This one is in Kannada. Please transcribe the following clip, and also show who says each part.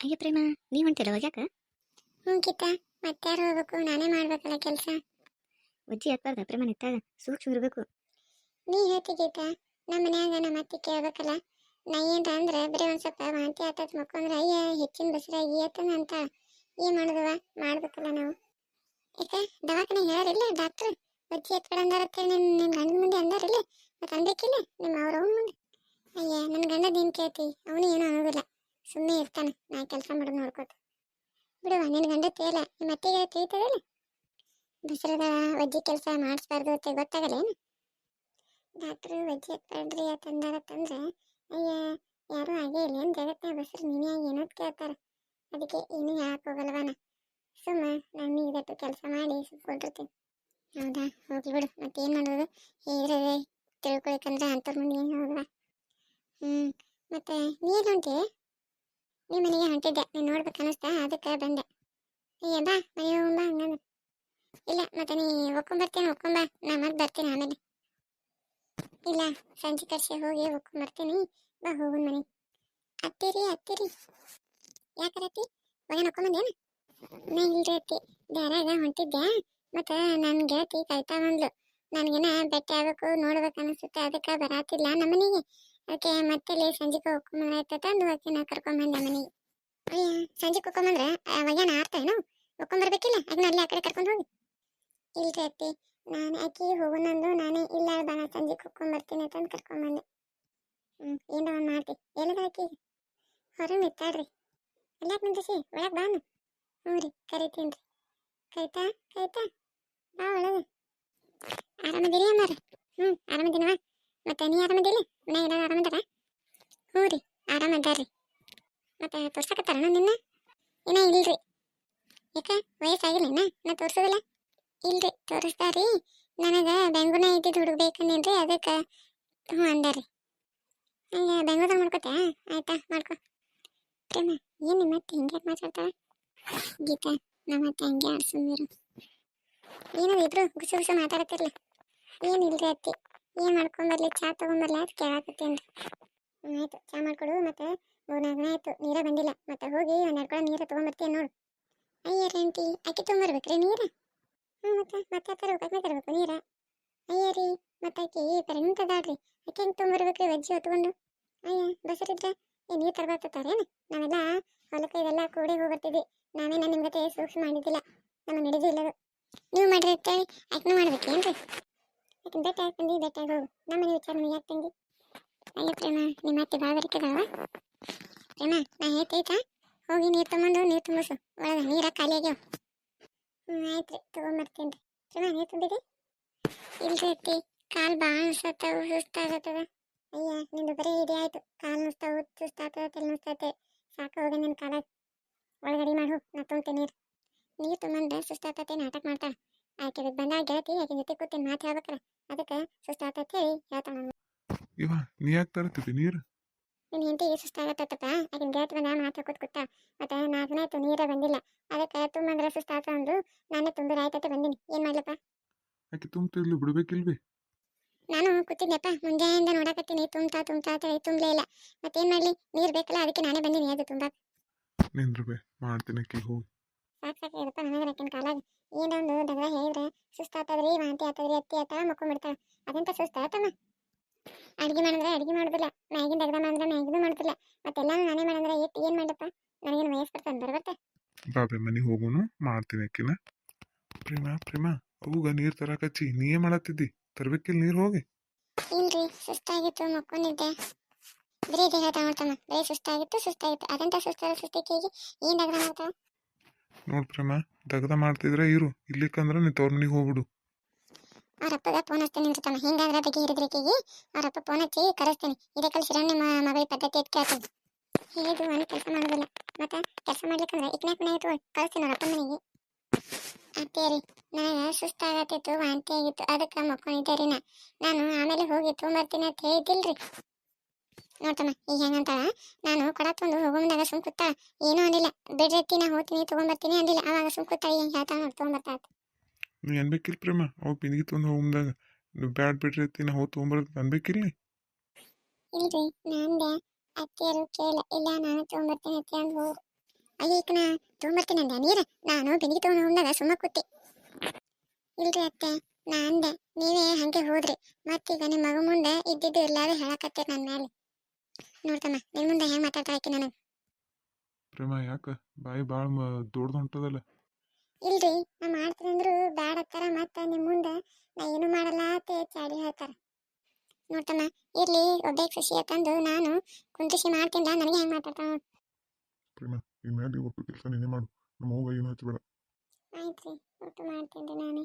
Speaker 1: ಅಯ್ಯ ಪ್ರೇಮ ನೀವು ಹೊಂಟಿಲ್ಲ ಯಾಕ
Speaker 2: ಹ್ಞೂ ಕಿತ್ತ ಮತ್ತಾರು ಹೋಗ್ಬೇಕು? ನಾನೇ ಮಾಡ್ಬೇಕಲ್ಲ ಕೆಲಸ.
Speaker 1: ಒಜ್ಜಿ ಹತ್ಬಾರ್ದ ಪ್ರೇಮ ನಿತ್ತಾಗ ಸೂಕ್ಷ್ಮ ಇರಬೇಕು.
Speaker 2: ನೀ ಹೇಳ್ತಿ ಗೀತ. ನಮ್ಮ ಮನ್ಯಾಗ ನಮ್ಮ ಅತ್ತಿ ಕೇಳ್ಬೇಕಲ್ಲ. ನಾ ಏನ್ರ ಅಂದ್ರೆ ಬರೀ ಒಂದ್ ಸ್ವಲ್ಪ ವಾಂತಿ ಆತತ್ ಮಕ್ಕೊಂಡ್ರೆ ಅಯ್ಯ ಹೆಚ್ಚಿನ ಬಸರಾಗಿ ಏತನ ಅಂತ. ಏನ್ ಮಾಡುದವ? ಮಾಡ್ಬೇಕಲ್ಲ ನಾವು. ಯಾಕೆ? ದವಾಖಾನೆ ಹೇಳಾರಿಲ್ಲ ಡಾಕ್ಟ್ರ್? ಒಜ್ಜಿ ಎತ್ಕಡ ಅಂದಾರತ್ತೆ ನಿಮ್ ನಿಮ್ ಗಂಡ ಮುಂದೆ ಅಂದಾರಿಲ್ಲ ಮತ್ತೆ ಅನ್ಬೇಕಿಲ್ಲ ನಿಮ್ಮ ಅವ್ರ ಅವ್ನ ಮುಂದೆ. ಅಯ್ಯ ನನ್ನ ಗಂಡದ ಏನ್ ಕೇಳ್ತಿ? ಅವನು ಏನೂ ಅನ್ನೋದಿಲ್ಲ. ಸುಮ್ಮನೆ ಇರ್ತಾನೆ. ನಾ ಕೆಲಸ ಮಾಡೋದು ನೋಡ್ಕೋತ. ಬಿಡು ನಿನ್ನ ಗಂಡ ತೇಲ. ನಿಮ್ಮ ಅತ್ತಿಗೆ ತಿಳಿತದಲ್ಲ? ಬಸ್ರದ ಒಜ್ಜಿ ಕೆಲಸ ಮಾಡಿಸ್ಬಾರ್ದು ಅಂತ ಗೊತ್ತಾಗಲ್ಲ ಏನು? ಡಾಕ್ಟ್ರು ವಜ್ಜಿ ಎತ್ಬೇಡ್ರಿ ತಂದ್ರೆ ಅಯ್ಯ, ಯಾರೂ ಆಗೇ ಇಲ್ಲ. ಏನು ಜಗತ್ತಿನ ಬಸ್ರು, ನೀನೇ ಏನೋ ಏನೋದು ಕೇಳ್ತಾರೆ. ಅದಕ್ಕೆ ಏನು ಯಾಕೆ ಹೋಗಲ್ವನ? ಸುಮ್ಮ, ನಾನು ಇದಟ್ಟು ಕೆಲಸ ಮಾಡಿ ಕೊಟ್ಟಿರ್ತೀನಿ ಹೌದಾ? ಹೋಗ್ಲಿ ಬಿಡು. ಮತ್ತೇನು ಮಾಡೋದು? ಹೇಳಿದ್ರೆ ತಿಳ್ಕೊಳಿಕಂದ್ರೆ ಅಂಥವ್ರ ಮುಂದೆ ಏನು ಹೋಗಲ್ಲ ಹ್ಞೂ ಮತ್ತೆ, ನೀ ಎಲ್ಲಿ ಹೊಂಟಿ ನಿಮ್ಮ ಮನೆಗೆ ಹೊಂಟಿದ್ದೆ. ನೀನು ನೋಡ್ಬೇಕು ಅನಿಸ್ತಾ ಅದಕ್ಕೆ ಬಂದೆ. ಏ, ಬಾ ಮನೆ ಹೋಗುಂಬಾ ಹಂಗಂದ್ರೆ ಇಲ್ಲ, ಮತ್ತೆ ನೀ ಒಕ್ಕೊಂಬರ್ತೀನಿ ಒಕ್ಕೊಂಬ ನಾ ಮತ್ತೆ ಬರ್ತೀನಿ ಆಮೇಲೆ. ಇಲ್ಲ, ಸಂಜೆ ಕರ್ಸಿ ಹೋಗಿ ಒಕ್ಕೊಂಬರ್ತೀನಿ ಬಾ, ಹೋಗುನ್ ಮನೆ ಅತ್ತಿರಿ ಅತ್ತಿರಿ. ಯಾಕರತ್ತಿ ಒಳಗೆ ಒಕ್ಕೊಂಬಂದೇನು ನಾ ಇಲ್ರಿ ಅತ್ತಿ. ದಾರಾಗ ಹೊಂಟಿದ್ದೆ ಮತ್ತೆ ನನ್ನ ಗೆಳತಿ ಕಾಯ್ತಾ ಬಂದ್ಲು. ನನಗೇನ ಬೆಟ್ಟ ಆಗಬೇಕು, ನೋಡ್ಬೇಕು ಅನಿಸುತ್ತೆ ಅದಕ್ಕೆ ಬರಾತಿಲ್ಲ ನಮ್ಮನೆಗೆ ಅದಕ್ಕೆ ಮತ್ತೆ ಇಲ್ಲಿ ಸಂಜೆಗೆ ಒಕ್ಕೊಂಬಂದ್ರಾಯ್ತದ ಅಂದು ಆಕೆ ನಾ ಕರ್ಕೊಂಬಂದೆ ಮನೆಗೆ. ಅಯ್ಯ ಸಂಜೆ ಕೊಕ್ಕೊಂಬಂದ್ರೆ ಅವಾಗೇನ ಆಡ್ತಾವೇನು ಒಕ್ಕೊಂಬರ್ಬೇಕಿಲ್ಲ ಅದನ್ನ ಅಲ್ಲಿ ಆ ಕಡೆ ಕರ್ಕೊಂಡು ಹೋಗಿ. ಇಲ್ರಿ ಅತ್ತಿ, ನಾನು ಆಕಿ ಹೋಗೋಣಂದು ನಾನೇ ಇಲ್ಲ ಬಾಣ ಸಂಜೆ ಬರ್ತೀನಿ ಅಂತ ಕರ್ಕೊಂಬಂದೆ ಹ್ಞೂ ಏನೋ ಒಂದು ಮಾಡ್ತಿ. ಎಲ್ಲದ ಆಕಿ ಹೊರ ಅಲ್ಲಿ ಅಲ್ಲಾಕ್ ನಿಂತಿಸಿ ಒಳಗೆ ಬಾನು ಹ್ಞೂ ರೀ, ಕರಿತೀನಿ ರೀ. ಕೈತಾ ಕೈತಾ ಬಾ ಒಳಗೆ. ಆರಾಮದಿರಿ ಅಮ್ಮಾರ ಹ್ಞೂ ಆರಾಮದಿನವ? ಮತ್ತೆ ನೀ ಆರಾಮದಿಲ್ಲ ಮನ್ಯಾಗ ಎಲ್ಲ ಆರಾಮದಾರ ಹ್ಞೂ ರೀ ಆರಾಮದಾರ್ರಿ ಮತ್ತೆ ತೋರ್ಸಕತ್ತಾರ ನಿನ್ನ? ಏನ ಇಲ್ರಿ. ಯಾಕ? ವಯಸ್ಸಾಗಿಲ್ಲ ಇನ್ನ? ನಾ ತೋರ್ಸೋದಿಲ್ಲ? ಇಲ್ರಿ ತೋರಿಸ್ತಾರಿ ನನಗೆ ಬೆಂಗೂರ್ನ ಇದ್ದಿದ್ದು ಹುಡುಗ ಬೇಕಂದೇನ್ರಿ ಅದಕ್ಕೆ ಹ್ಞೂ ಅಂದಾರಿ ಹಂಗೆ ಬೆಂಗಳೂರಾಗ ಮಾಡ್ಕೋತೆ ಆಯ್ತಾ, ಮಾಡ್ಕೊ. ಪ್ರೇಮ, ಏನು ಮತ್ತೆ ಹಿಂಗೆ ಮಾತಾಡ್ತಾಳೆ? ಗೀತಾ, ನಮ್ಮ ಅತ್ತೆ ಹಂಗೆ ಆಡ್ಸಂದಿರು ಏನದು ಇಬ್ರು ಗುಸು ಗುಸು ಮಾತಾಡತ್ತಿರ್ಲಿ. ಏನಿಲ್ರಿ ಅತ್ತಿ? ಏನು ಮಾಡ್ಕೊಂಬರ್ಲಿ ಚಾ ತೊಗೊಂಬರ್ಲಿ ಅಂತ ಕೇಳಾಕತ್ತೇನ್ರಿ ಆಯ್ತು, ಚಾ ಮಾಡ್ಕೊಡು ಮತ್ತೆ ಮೂರ್ನಾಲ್ಕು ಆಯ್ತು, ನೀರ ಬಂದಿಲ್ಲ. ಮತ್ತೆ ಹೋಗಿ ಒಂದೆರಡು ಕೂಡ ನೀರು ತೊಗೊಂಬರ್ತೀನಿ ನೋಡು. ಅಯ್ಯರ ಆಂಟಿ, ಅಕ್ಕಿ ತೊಗೊಂಬರ್ಬೇಕ್ರಿ ನೀರು? ಹ್ಞೂ ಮತ್ತೆ ಮತ್ತೆ ತರಬೇಕು ತರ್ಬೇಕು ನೀರ? ಅಯ್ಯರಿ ಮತ್ತೆ ಅಕ್ಕಿ ಪ್ರೆಗ್ನೆಂಟ್ ಅದಾಳ್ರಿ ಆಕೆ ಹೆಂಗೆ ತೊಗೊಂಬರ್ಬೇಕ್ರಿ ವೆಜ್ಜಿ ಹೊತ್ಕೊಂಡು? ಅಯ್ಯ, ಬಸರಿದ್ರೆ, ಏ ನೀರು ತರಬಾರ್ತಾರೇನು ನಾವೆಲ್ಲ ಹೊಲಕ್ಕೆ ಇದೆಲ್ಲ ಕೂಡಿ ಹೋಗ್ಬರ್ತಿದ್ವಿ ನಾವೇನ ನಿಮ್ಮ ಜೊತೆ ಸೂಕ್ಷ್ಮ ಮಾಡಿದ್ದಿಲ್ಲ ನಮ್ಮ ನಡೆದಿಲ್ಲದು ನೀವು ಮಾಡ್ರಿ ಅಂತೇಳಿ ಆಕೆನೂ ಮಾಡ್ಬೇಕೇನ್ರಿ ಆಕೆ ಬೆಟ್ಟ ಹಾಕಂದು ಬೆಟ್ಟ ಹೋಗು ನಮ್ಮನೆ ವಿಚಾರ ನಿಮಗೆ ಯಾಕೆ ತಂಗಿ ಅಯ್ಯ ಪ್ರೇಮ ನಿಮ್ಮ ಅತ್ತೆ ಬಾವರಿಕದವ ಪ್ರೇಮ, ನಾ ಹೇಳ್ತೈತಾ ಹೋಗಿ ನೀರು ತೊಗೊಂಡು ನೀರು ತುಂಬಿಸು. ಒಳಗೆ ನೀರ ಖಾಲಿ ಆಗ್ಯಾವ. ಹ್ಞೂ ಆಯ್ತು ರೀ ತೊಗೊಂಬರ್ತೀನಿ ರೀ ಪ್ರೇಮ, ನೀರು ತುಂಬಿದೆ? ಇಲ್ರಿ ಅತ್ತಿ, ಕಾಲು ಭಾಳ ಅನ್ಸತ್ತವು ಸುಸ್ತಾಗತ್ತದ. ಅಯ್ಯ, ನಿಂದು ಬರೀ ಇದೇ ಆಯ್ತು. ಕಾಲು ನುಸ್ತಾವು ಸುಸ್ತಾಗ್ತದ, ತಲೆ ನುಸ್ತೈತೆ ಸಾಕು, ಹೋಗಿ ನಿನ್ನ ಕಾಲ. ಒಳಗಡೆ ಮಾಡು, ನಾ ತುಂಬ್ತೀನಿ ನೀರು. ನೀರು ತುಂಬಂದ್ರೆ ಸುಸ್ತಾಗ್ತೈತೆ, ನಾಟಕ ಮಾಡ್ತಾಳೆ. ಆಕೆ ಬಂದಾಗ ಗೆಳತಿ ಆಕೆ ಜೊತೆ ಕೂತೀನಿ ಮಾತು ಅದಕ್ಕೆ ಅದಕ್ಕೆ ಸುಸ್ತಾಗ್ತೈತೆ ಹೇಳಿ ಹೇಳ್ತಾಳೆ
Speaker 3: ಇವ ನೀ ಯಾಕೆ ತರತ್ತಿದ್ದಿ ನೀರು?
Speaker 2: ನಿನ್ನ ಹೆಂಡತಿಗೆ ಸುಸ್ತಾಗತ್ತಪ್ಪ ಆಕಿನ ಗೆಳತಿ ಬಂದಾಗ ಮಾತು ಕೂತ್ ಕೂತ ಮತ್ತೆ ನಾಲ್ಕು ಆಯ್ತು ನೀರೇ ಬಂದಿಲ್ಲ. ಅದಕ್ಕೆ ತುಂಬಂದ್ರೆ ಸುಸ್ತಾಗ್ತ ಅಂದು ನಾನೇ ತುಂಬಿರ ಆಯ್ತೈತೆ ಬಂದೀನಿ. ಏನು ಮಾಡ್ಲಪ್ಪ?
Speaker 3: ಆಕೆ ತುಂಬ್ತಿರ್ಲಿ ಬಿಡ್ಬೇಕಿಲ್ವಿ?
Speaker 2: ನಾನು ಕೂತಿದ್ದೆಪ್ಪ ಮುಂಜಾನೆಯಿಂದ ನೋಡಕತ್ತೀನಿ. ತುಂಬ್ತಾ ತುಂಬ್ತಾ ಅಂತ ಹೇಳಿ ತುಂಬಲೇ ಇಲ್ಲ. ಮತ್ತೇನು ಮಾಡ್ಲಿ? ನೀರು ಬೇಕಲ್ಲ ಅದಕ್ಕೆ ನಾನೇ ಬಂದಿನಿ. ಅದು ತುಂಬಾ.
Speaker 3: ನಿಂದ್ರಬೇ ಮಾಡ್ತೀನಿ ಆಕಿ ಹೋಗಿ.
Speaker 2: ಸಾಕ್ ಸಾಕ್ ಇರಪ್ಪ ನನಗೆ ಆಕಿನ ಕಾಲಾಗ ಏನೊಂದು ಡಗಳ ಹೇಳಿದ್ರೆ ಸುಸ್ತಾತದ್ರಿ ವಾಂತಿ ಆತದ್ರಿ ಅತ್ತಿ ಆತಾಳ ಮಕ್ಕೊಂಡ್ಬಿಡ್ತಾಳ ಅದಂತ ಸುಸ್ತಾತಮ್ಮ ಅಡುಗೆ ಮಾಡಿದ್ರೆ ಅಡುಗೆ ಮಾಡೋದಿಲ್ಲ. ಮ್ಯಾಗಿನ ತೆಗ್ದ ಮಾಡಿದ್ರೆ ಮ್ಯಾಗಿನೂ ಮಾಡೋದಿಲ್ಲ. ಮತ್ತೆಲ್ಲ ನಾನೇ ಮಾಡಿದ್ರೆ ಎತ್ತು ಏನ್ ಮಾಡಪ್ಪ ನನಗೇನು ವಯಸ್ಸು ಬರ್ತಾನೆ ಬರ್ಬರ್ತೆ
Speaker 3: ಬಾಬೆ ಮನೆಗೆ ಹೋಗೋನು ಮಾಡ್ತೀನಿ ಅಕ್ಕಿನ. ಪ್ರೇಮ ಪ್ರೇಮ ಅವಾಗ ನೀರು ತರಕಚ್ಚಿ ನೀ ಏನ್ ಮಾಡತ್ತಿದ್ದಿ? ತರಬೇಕಿಲ್ಲ ನೀರು ಹೋಗಿ.
Speaker 2: ಇಲ್ರಿ ಸುಸ್ತಾಗಿತ್ತು ಮಕ್ಕೊಂಡಿದ್ದೆ. ಬರೀ ದೇಹ ತಗೊಳ್ತಾನ ಬರೀ ಸುಸ್ತಾಗಿತ್ತು ಸುಸ್ತಾಗಿತ್ತು. ಅದಂತ ಸುಸ್ತಾದ ಸುಸ್ತಿಕೆಗೆ ಏನ್ ದಗ್ದ ಮಾಡ್ತಾವ
Speaker 3: ನೋಡ್ ಪ್ರೇಮ, ದಗದ ಮಾಡ್ತಿದ್ರೆ ಇರು ಇಲ್ಲಿಕ್ಕಂದ್ರ ನೀ ತವ್ರ ಮನೆಗೆ ಹೋಗ್ಬಿಡು.
Speaker 2: ಅವ್ರ ಅಪ್ಪಗ ಫೋನ್ ಹಚ್ತೀನಿ ನಿಂತಿರ್ತಾನ ಹಿಂಗಾದ್ರೆ ಬಗ್ಗೆ ಹಿಡಿದ್ರಿಕೆಗೆ ಅವ್ರ ಅಪ್ಪ ಫೋನ್ ಹಚ್ಚಿ ಕರೆಸ್ತೀನಿ. ಇದೇ ಕಲ್ಸಿರಣ್ಣ ಮಗಳ ಪದ್ಧತಿ ಅಂತ ಕೇಳ್ತೀನಿ. ಹೇಳಿದ್ರು ಅವನು ಕೆಲಸ ಮಾಡೋದಿಲ್ಲ. ಮತ್ತೆ ಕೆಲಸ ಮಾಡ್ಲಿಕ್ಕಂದ್ರೆ ಇಕ್ನಾಕ್ ಮನೆ ಆಯ್ತು ಕಳಿಸ್ತೀನಿ ಅವ್ರ ಅಪ್ಪ ಮನೆಗೆ ರೀ ನನಗೆ ಸುಸ್ತಾಗತ್ತಿತ್ತು, ವಾಂತಿ ಆಗಿತ್ತು. ಅದಕ್ಕೆ ಮಕ್ಕೊಂಡಿದ್ದೆ ರೀ ನಾನು ಆಮೇಲೆ ಹೋಗಿ ತೊಗೊಂಬರ್ತೀನಿ ಅಂತ ಹೇಳಿದ್ದಿಲ್ರಿ. ನೋಡ್ತಮ್ಮ ಈಗ ಹೆಂಗಂತಾಳ ನಾನು ಕೊಡ ತಂದು ಹೋಗೋ ಮುಂದಾಗ ಸುಮ್ ಕೂತ ಏನೂ ಅಂದಿಲ್ಲ. ಬಿಡ್ರತ್ತಿ ನಾ ಹೋಗ್ತೀನಿ ತೊಗೊಂಬರ್ತೀನಿ ಅಂದಿಲ್ಲ. ಅವಾಗ ಸುಮ್ ಕೂತ ಈಗ ಹೇಳ್ತಾಳ ನೋಡಿ ತೊಗೊಂಬರ್ತಾ
Speaker 3: ನೀ ಅನ್ಬೇಕಿಲ್ಲ ಪ್ರೇಮ ಅವ್ ಬಿಂದಿಗೆ ತೊಂದು ಹೋಗ್ದಾಗ ನೀವು ಬ್ಯಾಡ್ ಬಿಡ್ರಿ ಅತ್ತಿ ನಾ ಹೋಗಿ ತೊಗೊಂಬರ್ದು ಅನ್ಬೇಕಿಲ್ಲ
Speaker 2: ಇಲ್ರಿ ನಂದೆ ಅತ್ತಿಯರು ಕೇಳ ಇಲ್ಲ ನಾನು ತೊಗೊಂಬರ್ತೀನಿ ಅತ್ತಿ ಅಂತ ಹೋಗು. ಅಯ್ಯ ನಾ ತೊಗೊಂಬರ್ತೀನಿ ಅಂದೆ ನೀರು? ನಾನು ಬಿಂದಿಗೆ ತೊಗೊಂಡು ಹೋದಾಗ ಸುಮ್ಮ ಕೂತಿ. ಇಲ್ರಿ ಅತ್ತೆ ನಾ ಅಂದೆ ನೀವೇ ಹಂಗೆ ಹೋದ್ರಿ. ಮತ್ತೀಗ ನಿಮ್ಮ ಮಗು ಮುಂದೆ ಇದ್ದಿದ್ದು ಎಲ್ಲಾರು ಹೇಳಕತ್ತೀರಿ ನನ್ನ ಮೇಲೆ. ನೋಡ್ತಮ್ಮ ನಿನ್ ಮುಂದೆ ಹೆಂಗ್ ಮಾತಾಡ್ತಾ ಆಕಿ ನನಗೆ
Speaker 3: ಪ್ರೇಮ ಯಾಕ? ಬಾಯಿ ಭಾಳ ದೊಡ್ಡ ಹೊಂಟದಲ್ಲ
Speaker 2: ಇಲ್ರಿ ನಾ ಮಾಡ್ತೀನಿ ಅಂದ್ರು ಬ್ಯಾಡ ಅತ್ತಾರ ಮತ್ತ ನಿಮ್ ಮುಂದೆ ನಾ ಏನು ಮಾಡಲ್ಲ ಅಂತ ಚಾಡಿ ಹೇಳ್ತಾರ. ನೋಡ್ತಮ್ಮ ಇರ್ಲಿ ಒಬ್ಬೇ ಖುಷಿ ಯಾಕಂದು ನಾನು ಕುಂತಿಸಿ ಮಾಡ್ತೀನಿ ನನಗೆ ಹೆಂಗ್ ಮಾತಾಡ್ತಾ ನೋಡ್.
Speaker 3: ಪ್ರೇಮ ಇನ್ಮೇಲೆ ಒಟ್ಟು ಕೆಲಸ ನೀನೇ ಮಾಡು. ನಮ್ಮ ಹೋಗ ಏನು ಹಚ್ಚಬೇಡ
Speaker 2: ಆಯ್ತ್ರಿ ಒಟ್ಟು ಮಾಡ್ತೀನಿ ನಾನೇ.